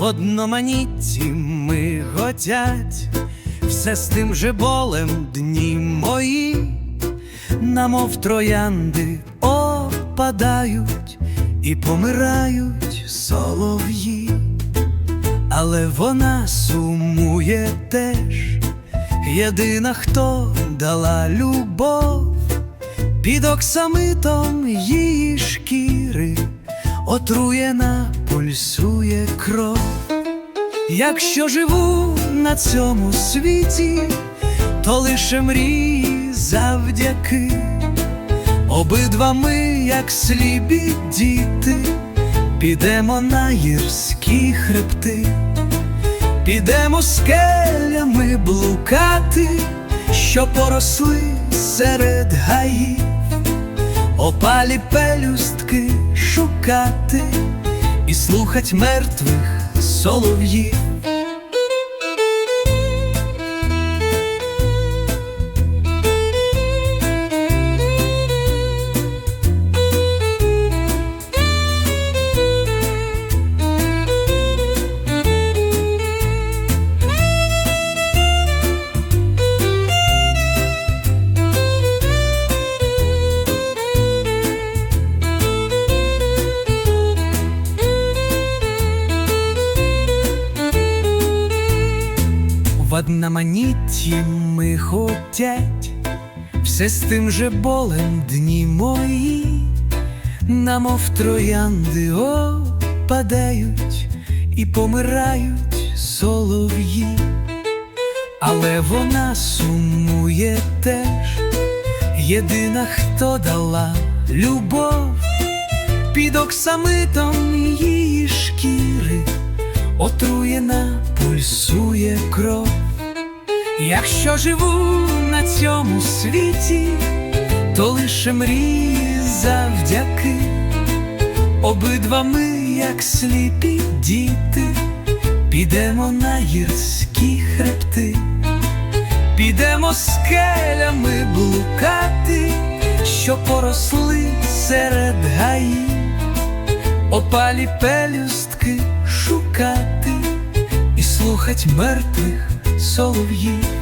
одноманітті ми готять, все з тим же болем дні мої, намов троянди опадають і помирають солов'ї, але вона сумує теж, єдина, хто дала любов. Під оксамитом її шкіри отруєна пульсує кров. Якщо живу на цьому світі, то лише мрії завдяки. Обидва ми, як сліпі діти, підемо на гірські хребти, підемо скелями блукати, що поросли серед гаїв, опалі пелюстки шукати і слухать мертвих солов'їв. Одноманітті ми хотять, все з тим же болем дні мої, намов троянди опадають і помирають солов'ї, але вона сумує теж, єдина, хто дала любов. Під оксамитом її шкіри отруєна пульсує кров. Якщо живу на цьому світі, то лише мрії завдяки. Обидва ми, як сліпі діти, підемо на гірські хребти, підемо скелями блукати, що поросли серед гаїв опалі пелюстки шукати і слухать мертвих солов'їв.